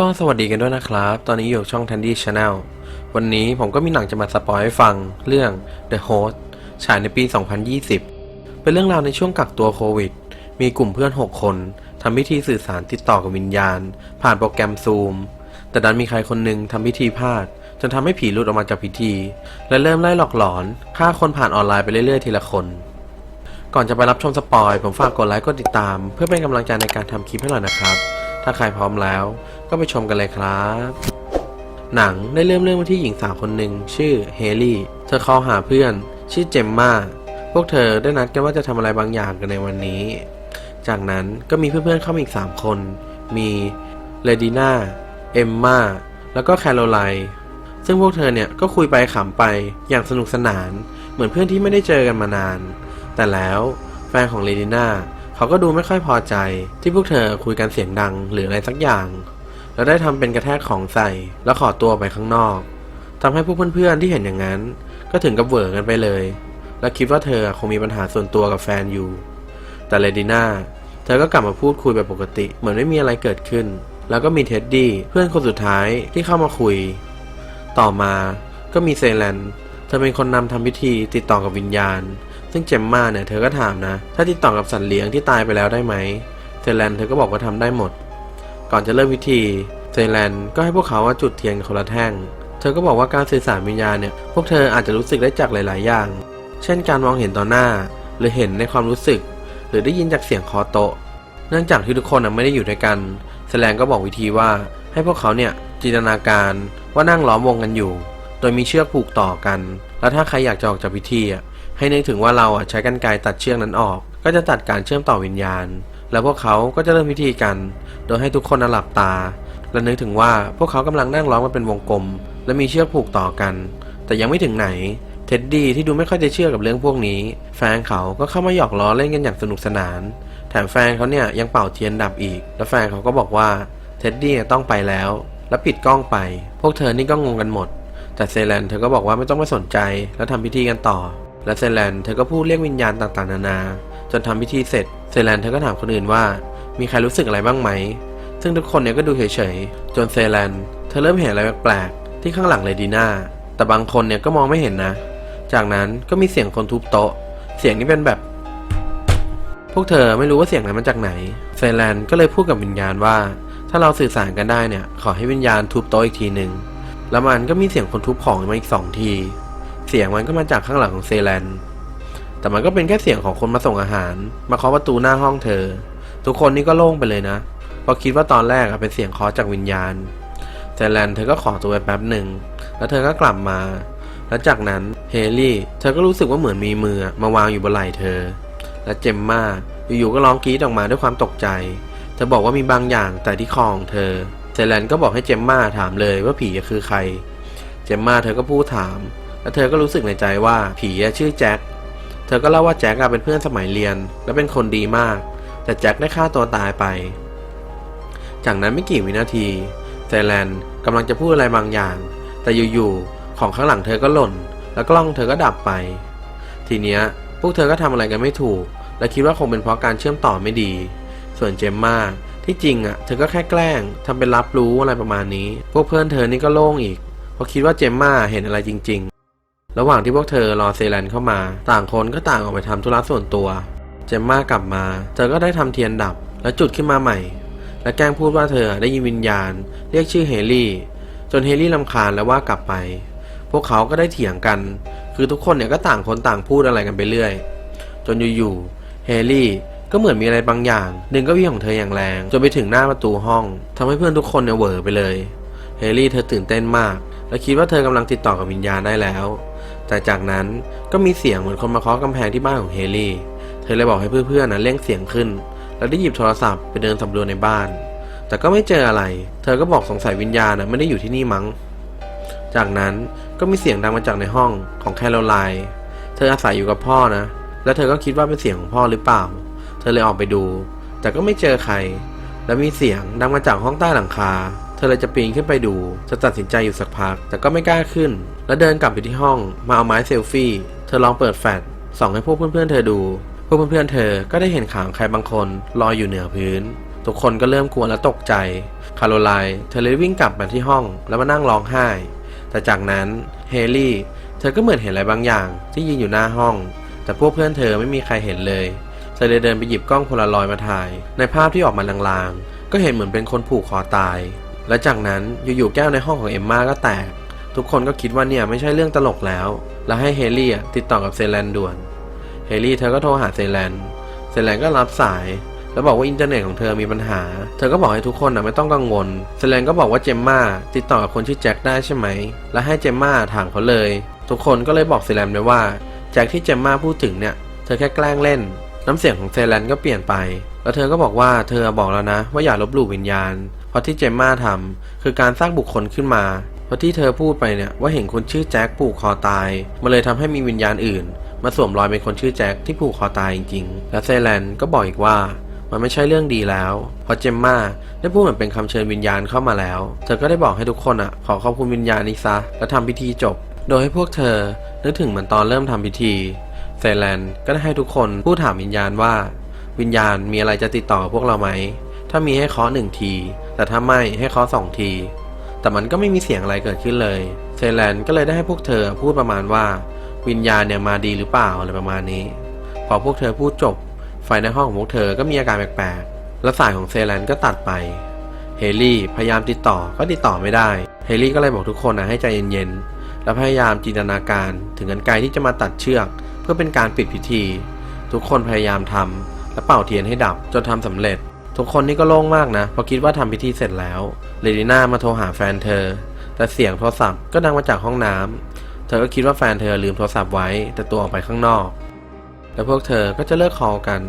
ก็สวัสดีกันด้วยนะครับ ตอนนี้อยู่ช่อง Tandy Channel วันนี้ผมก็มีหนังจะมาสปอยให้ฟังเรื่อง The Host ฉายในปี 2020 เป็นเรื่องราวในช่วงกักตัวโควิด มีกลุ่มเพื่อน 6 คนทำพิธีสื่อสารติดต่อกับวิญญาณ ผ่านโปรแกรมซูม แต่ดันมีใครคนหนึ่งทำพิธีพลาด จนทำให้ผีหลุดออกมาจากพิธี และเริ่มไล่หลอกหลอนฆ่าคนผ่านออนไลน์ไปเรื่อยๆทีละคน ก่อนจะไปรับชมสปอยผมฝากกดไลค์กดติดตาม เพื่อเป็นกำลังใจในการทำคลิปให้หน่อยนะครับ ถ้าใครพร้อมแล้ว ก็ไปชมกันเลยครับ หนังได้เริ่มเรื่องมาที่หญิงสาวคนหนึ่งชื่อเฮลี่ เธอคอหาเพื่อน ชื่อเจมมาพวกเธอได้นัดกันว่าจะทำอะไรบางอย่างกันในวันนี้ จากนั้นก็มีเพื่อนๆเข้ามาอีก 3 คน มีเลดีน่าเอมมาแล้วก็แคโรไลซึ่งพวกเธอเนี่ยก็คุยไปขำไปอย่างสนุกสนาน เหมือนเพื่อนที่ไม่ได้เจอกันมานาน แต่แล้วแฟนของเลดีน่า เขาก็ดูไม่ค่อยพอใจที่พวกเธอคุยกันเสียงดังหรืออะไรสักอย่าง แล้วได้ทำเป็นกระแทกของใส่แล้วขอตัวไปข้างนอกทำให้พวกเพื่อนๆที่เห็นอย่างนั้น ก็ถึงกับเหวอกันไปเลย และคิดว่าเธอคงมีปัญหาส่วนตัวกับแฟนอยู่ แต่เลดีน่าเธอก็กลับมาพูดคุยแบบปกติ เหมือนไม่มีอะไรเกิดขึ้น แล้วก็มีเท็ดดี้เพื่อนคนสุดท้ายที่เข้ามาคุย ต่อมาก็มีเซแลนเธอเป็นคนนำทำพิธีติดต่อกับวิญญาณ ซึ่งเจมมาเนี่ยเธอก็ถามนะ ถ้าติดต่อกับสัตว์เลี้ยงที่ตายไปแล้วได้ไหมเซแลนเธอก็บอกว่าทำได้หมด ก่อนจะเริ่มพิธีเซแลนก็ให้พวกเขาว่าจุดเทียนคนละแท่ง เธอก็บอกว่าการสื่อสารวิญญาณเนี่ยพวกเธออาจจะรู้สึกได้จากหลาย ๆ อย่าง เช่นการมองเห็นต่อหน้า หรือเห็นในความรู้สึก หรือได้ยินจากเสียงคอโตะเนื่องจากที่ทุกคนไม่ได้อยู่ด้วยกันเซแลนก็บอกวิธีว่าให้พวกเขาเนี่ยจินตนาการว่านั่งล้อมวงกันอยู่ โดยมีเชือกผูกต่อกัน แล้วถ้าใครอยากจะออกจากพิธีอะ ให้นึกถึงว่าเราอะใช้กรรไกรตัดเชือกนั้นออก ก็จะตัดการเชื่อมต่อวิญญาณ แล้วพวกเขาก็จะเริ่มพิธีกัน โดยให้ทุกคนน่ะหลับตา และนึกถึงว่าพวกเขากำลังนั่งล้อมกันเป็นวงกลม และมีเชือกผูกต่อกัน แต่ยังไม่ถึงไหน เท็ดดี้ที่ดูไม่ค่อยจะเชื่อกับเรื่องพวกนี้ แฟนเขาก็เข้ามาหยอกล้อเล่นกันอย่างสนุกสนาน แถมแฟนเขาเนี่ยยังเป่าเทียนดับอีก แล้วแฟนเขาก็บอกว่าเท็ดดี้ต้องไปแล้ว แล้วปิดกล้องไป พวกเธอนี่ก็งงกันหมด แต่เซแลนเธอก็บอกว่าไม่ต้องมาสนใจ แล้วทำพิธีกันต่อ และเซแลนเธอก็พูดเรียกวิญญาณต่างๆ นานา จนทำพิธีเสร็จเซแลนเธอก็ถามคนอื่นว่า มีใครรู้สึกอะไรบ้างไหม ซึ่งทุกคนเนี่ยก็ดูเฉยๆ จนเซแลนเธอเริ่มเห็นอะไรแปลกๆ ที่ข้างหลังเลดีน่า แต่บางคนเนี่ยก็มองไม่เห็นนะ จากนั้นก็มีเสียงคนทุบโต๊ะ เสียงนี้เป็นแบบ พวกเธอไม่รู้ว่าเสียงนั้นมาจากไหน เซแลนก็เลยพูดกับวิญญาณว่า ถ้าเราสื่อสารกันได้เนี่ย ขอให้วิญญาณทุบโต๊ะอีกทีหนึ่งแล้วมันก็มีเสียงคนทุบของมาอีกสองที เสียงมันก็มาจากข้างหลังของเซแลน แต่มันก็เป็นแค่เสียงของคนมาส่งอาหาร มาเคาะประตูหน้าห้องเธอ ทุกคนนี่ก็โล่งไปเลยนะเพราะคิดว่าตอนแรกอะเป็นเสียงเคาะจากวิญญาณเซแลนเธอก็ขอตัวไปแป๊บหนึ่ง แล้วเธอก็กลับมา แล้วจากนั้นเฮลี่เธอก็รู้สึกว่าเหมือนมีมือมาวางอยู่บนไหล่เธอ และเจมมาอยู่ๆก็ร้องกรี๊ดออกมาด้วยความตกใจ เธอบอกว่ามีบางอย่างแต่ที่คอของเธอเซแลนก็บอกให้เจมมาถามเลยว่าผีคือใคร เจมมาเธอก็พูดถาม แล้วเธอก็รู้สึกในใจว่าผีชื่อแจ็ค เธอก็เล่าว่าแจ็คเป็นเพื่อนสมัยเรียน และเป็นคนดีมาก แต่แจ็คได้ฆ่าตัวตายไป จากนั้นไม่กี่วินาทีเซแลนกำลังจะพูดอะไรบางอย่าง แต่อยู่ๆของข้างหลังเธอก็หล่น แล้วกล้องเธอก็ดับไป ทีเนี้ยพวกเธอก็ทำอะไรกันไม่ถูก และคิดว่าคงเป็นเพราะการเชื่อมต่อไม่ดี ส่วนเจมมาที่จริงอะเธอก็แค่แกล้งทำเป็นรับรู้อะไรประมาณนี้ พวกเพื่อนเธอนี่ก็โล่งอีกเพราะคิดว่าเจมมาเห็นอะไรจริง ๆ ระหว่างที่พวกเธอรอเซแลนเข้ามา ต่างคนก็ต่างออกไปทำธุระส่วนตัว เจมมากลับมา เธอก็ได้ทำเทียนดับ แล้วจุดขึ้นมาใหม่ และแกล้งพูดว่าเธอได้ยินวิญญาณ เรียกชื่อเฮลี่ จนเฮลี่ลำคาญแล้วว่ากลับไป พวกเขาก็ได้เถียงกัน คือทุกคนเนี่ยก็ต่างคนต่างพูดอะไรกันไปเรื่อย จนอยู่ๆเฮลี่ก็เหมือนมีอะไรบางอย่าง ดึงก้าอี้ของเธออย่างแรงจนไปถึงหน้าประตูห้องทำให้เพื่อนทุกคนเนี่ยเหวอไปเลย เฮลี่เธอตื่นเต้นมาก และคิดว่าเธอกำลังติดต่อกับวิญญาณได้แล้ว แต่จากนั้นก็มีเสียงเหมือนคนมาเคาะกำแพงที่บ้านของเฮลี่ เธอเลยบอกให้เพื่อนๆนะเร่งเสียงขึ้น แล้วได้หยิบโทรศัพท์ไปเดินสำรวจในบ้าน แต่ก็ไม่เจออะไร เธอก็บอกสงสัยวิญญาณนะไม่ได้อยู่ที่นี่มั้ง จากนั้นก็มีเสียงดังมาจากในห้องของแคโรไลน์เธออาศัยอยู่กับพ่อนะ และเธอก็คิดว่าเป็นเสียงของพ่อหรือเปล่า เธอเลยออกไปดู แต่ก็ไม่เจอใคร แล้วมีเสียงดังมาจากห้องใต้หลังคา เธอเลยจะปีนขึ้นไปดู จะตัดสินใจอยู่สักพัก แต่ก็ไม่กล้าขึ้น แล้วเดินกลับไปที่ห้อง มาเอาไม้เซลฟี่ เธอลองเปิดแฟลชส่องให้พวกเพื่อนๆเธอดู พวกเพื่อนๆเธอก็ได้เห็นขางใครบางคนลอยอยู่เหนือพื้น ทุกคนก็เริ่มกลัวและตกใจ คาโรไลน์เธอเลยวิ่งกลับมาที่ห้องแล้วมานั่งร้องไห้ แต่จากนั้นเฮลี่ เธอก็เหมือนเห็นอะไรบางอย่าง ที่ยืนอยู่หน้าห้อง แต่พวกเพื่อนเธอไม่มีใครเห็นเลย เธอเลยเดินไปหยิบกล้องโพลารอยด์มาถ่าย ในภาพที่ออกมาลางๆ ก็เห็นเหมือนเป็นคนผูกคอตาย และจากนั้นอยู่ๆแก้วในห้องของเอมมาก็แตก ทุกคนก็คิดว่าเนี่ยไม่ใช่เรื่องตลกแล้ว และให้เฮลี่ติดต่อกับเซแลนด่วน เฮลี่เธอก็โทรหาเซแลน เซแลนก็รับสาย แล้วบอกว่าอินเทอร์เน็ตของเธอมีปัญหา เธอก็บอกให้ทุกคนนะไม่ต้องกังวล เซแลนก็บอกว่าเจมมาติดต่อกับคนชื่อแจ็คได้ใช่ไหม และให้เจมมาถามเขาเลย ทุกคนก็เลยบอกเซแลนไปว่าแจ็คที่เจมมาพูดถึงเนี่ย เธอแค่แกล้งเล่น น้ำเสียงของเซแลนก็เปลี่ยนไป แล้วเธอก็บอกว่าเธอบอกแล้วนะ ว่าอย่าลบหลู่วิญญาณ ราะที่เจมมาทำคือการสร้างบุคคลขึ้นมา เพราะที่เธอพูดไปเนี่ยว่าเห็นคนชื่อแจ็คผูกคอตาย มันเลยทำให้มีวิญญาณอื่น มาสวมรอยเป็นคนชื่อแจ็คที่ผูกคอตายจริงๆ และเซแลนก็บอกอีกว่ามันไม่ใช่เรื่องดีแล้ว เพราะเจมมาได้พูดเหมือนเป็นคำเชิญวิญญาณเข้ามาแล้ว เธอก็ได้บอกให้ทุกคนอะ ขอขอบคุณวิญญาณนี้ซะ และทำพิธีจบ โดยให้พวกเธอ นึกถึงเหมือนตอนเริ่มทำพิธี เซแลนก็ได้ให้ทุกคนพูดถามวิญญาณว่า วิญญาณมีอะไรจะติดต่อพวกเราไหม ถ้ามีให้เคาะหนึ่งที แต่ถ้าไม่ให้เคาะสองที แต่มันก็ไม่มีเสียงอะไรเกิดขึ้นเลย เซแลนก็เลยได้ให้พวกเธอพูดประมาณว่า วิญญาณเนี่ยมาดีหรือเปล่าอะไรประมาณนี้ พอพวกเธอพูดจบ ไฟในห้องของพวกเธอก็มีอาการแปลกๆ และสายของเซแลนก็ตัดไป เฮลี่พยายามติดต่อก็ติดต่อไม่ได้ เฮลี่ก็เลยบอกทุกคนนะให้ใจเย็นๆ และพยายามจินตนาการถึงกันไกลที่จะมาตัดเชือก เพื่อเป็นการปิดพิธี ทุกคนพยายามทำและเป่าเทียนให้ดับจนทำสำเร็จ ทุกคนนี่ก็โล่งมากนะเพราะคิดว่าทำพิธีเสร็จแล้วเลดิน่ามาโทรหาแฟนเธอ แต่เสียงโทรศัพท์ก็ดังมาจากห้องน้ำเธอก็คิดว่าแฟนเธอลืมโทรศัพท์ไว้ แต่ตัวออกไปข้างนอก แล้วพวกเธอก็จะเลิกคอลกัน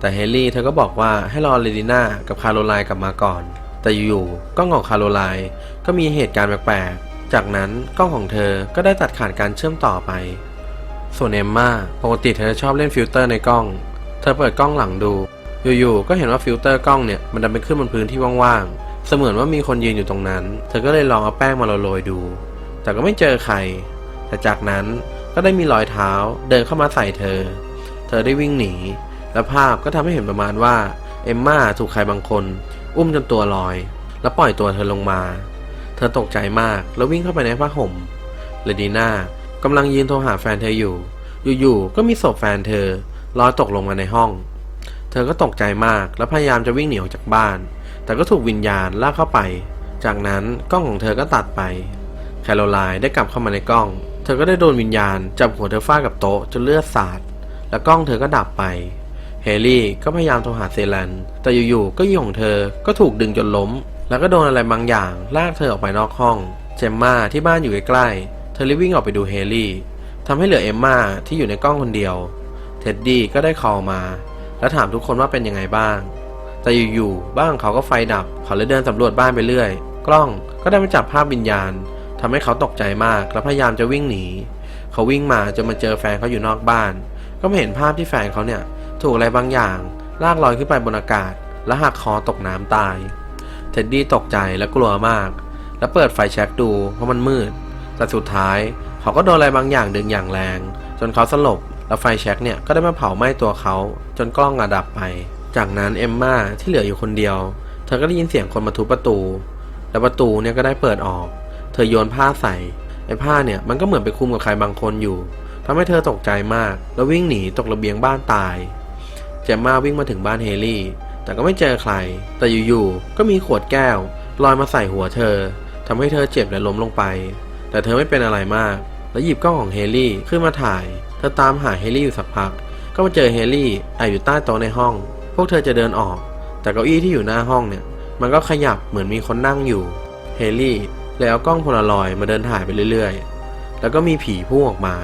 แต่เฮลี่เธอก็บอกว่าให้รอเลดิน่ากับคาโรไลน์กลับมาก่อน แต่อยู่ๆกล้องของคาโรไลน์ก็มีเหตุการณ์แปลกๆจากนั้นกล้องของเธอก็ได้ตัดขาดการเชื่อมต่อไปส่วนเอมมาปกติเธอชอบเล่นฟิลเตอร์ในกล้อง เธอเปิดกล้องหลังดู อยู่ๆก็เห็นว่าฟิลเตอร์กล้องเนี่ยมันดันไปขึ้นบนพื้นที่ว่างๆ เสมือนว่ามีคนยืนอยู่ตรงนั้น เธอก็เลยลองเอาแป้งมาโรยดู แต่ก็ไม่เจอใคร แต่จากนั้นก็ได้มีรอยเท้าเดินเข้ามาใส่เธอ เธอได้วิ่งหนี และภาพก็ทำให้เห็นประมาณว่าเอมมาถูกใครบางคน อุ้มจนตัวลอย แล้วปล่อยตัวเธอลงมา เธอตกใจมากแล้ววิ่งเข้าไปในผ้าห่มเลดีน่ากำลังยืนโทรหาแฟนเธออยู่ อยู่ๆก็มีศพแฟนเธอลอยตกลงมาในห้อง เธอก็ตกใจมากแล้วพยายามจะวิ่งหนีออกจากบ้าน แต่ก็ถูกวิญญาณลากเข้าไป จากนั้นกล้องของเธอก็ตัดไป แคโรไลน์ได้กลับเข้ามาในกล้อง เธอก็ได้โดนวิญญาณจับหัวเธอฟาดกับโต๊ะจนเลือดสาด แล้วกล้องเธอก็ดับไป เฮลี่ก็พยายามโทรหาเซแลนแต่อยู่ๆก็ยี่ของเธอก็ถูกดึงจนล้ม แล้วก็โดนอะไรบางอย่างลากเธอออกไปนอกห้อง เจมมาที่บ้านอยู่ใกล้ๆ เธอรีบวิ่งออกไปดูเฮลี่ทำให้เหลือเอมมาที่อยู่ในกล้องคนเดียว เท็ดดี้ก็ได้คอลมา แล้วถามทุกคนว่าเป็นยังไงบ้าง แต่อยู่ๆ บ้านของเขาก็ไฟดับ เขาเลยเดินสำรวจบ้านไปเรื่อย กล้องก็ได้มาจับภาพวิญญาณทำให้เขาตกใจมาก และพยายามจะวิ่งหนี เขาวิ่งมาจนมาเจอแฟนเขาอยู่นอกบ้าน ก็ไม่เห็นภาพที่แฟนเขาเนี่ย ถูกอะไรบางอย่าง ลากลอยขึ้นไปบนอากาศ และหักคอตกน้ำตาย เท็ดดี้ตกใจและกลัวมาก แล้วเปิดไฟแช็กดูเพราะมันมืด แต่สุดท้าย เขาก็โดนอะไรบางอย่างดึงอย่างแรง จนเขาสลบ แล้วไฟแช็กเนี่ยก็ได้มาเผาไหม้ตัวเขาจนกล้องอะดับไป จากนั้นเอมมาที่เหลืออยู่คนเดียว เธอก็ได้ยินเสียงคนมาทุบประตู แล้วประตูเนี่ยก็ได้เปิดออก เธอโยนผ้าใส่ไอ้ผ้าเนี่ยมันก็เหมือนไปคุมกับใครบางคนอยู่ทำให้เธอตกใจมาก แล้ววิ่งหนีตกระเบียงบ้านตาย เจมมาวิ่งมาถึงบ้านเฮลี่ แต่ก็ไม่เจอใคร แต่อยู่ๆก็มีขวดแก้วลอยมาใส่หัวเธอทำให้เธอเจ็บและล้มลงไป แต่เธอไม่เป็นอะไรมาก แล้วหยิบกล้องของเฮลี่ขึ้นมาถ่าย อตามหาเฮลี่อยู่สักพัก ก็มาเจอเฮลี่แอบอยู่ใต้โต๊ะในห้อง พวกเธอจะเดินออก แต่เก้าอี้ที่อยู่หน้าห้องเนี่ย มันก็ขยับเหมือนมีคนนั่งอยู่ เฮลี่เลยเอากล้องโพลารอยมาเดินถ่ายไปเรื่อยๆ แล้วก็มีผีพุ่งออกมา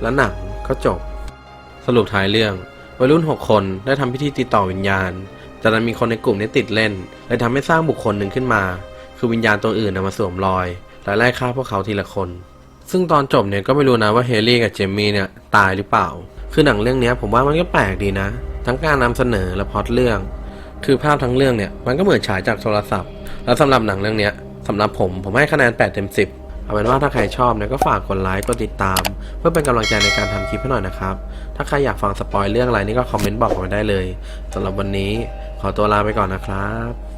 แล้วหนังก็จบ สรุปท้ายเรื่องวัยรุ่น 6 คนได้ทำพิธีติดต่อวิญญาณจากนั้นมีคนในกลุ่มนี้ติดเล่นเลยทำให้สร้างบุคคลหนึ่งขึ้นมา คือวิญญาณตัวอื่นนะมาสวมรอยและไล่ฆ่าพวกเขาทีละคน ซึ่งตอนจบเนี่ยก็ไม่รู้นะว่าเฮลี่กับเจมี่เนี่ยตายหรือเปล่า คือหนังเรื่องนี้ผมว่ามันก็แปลกดีนะ ทั้งการนำเสนอและพล็อตเรื่อง คือภาพทั้งเรื่องเนี่ยมันก็เหมือนฉายจากโทรศัพท์ แล้วสำหรับหนังเรื่องนี้ยสำหรับผมผมให้คะแนน8เต็ม10เอาเป็นว่าถ้าใครชอบเนี่ยก็ฝากกดไลค์กดติดตาม เพื่อเป็นกำลังใจในการทำคลิปให้หน่อยนะครับ ถ้าใครอยากฟังสปอยเรื่องอะไรนี่ก็คอมเมนต์บอกกันไว้ได้เลยสำหรับวันนี้ขอตัวลาไปก่อนนะครับ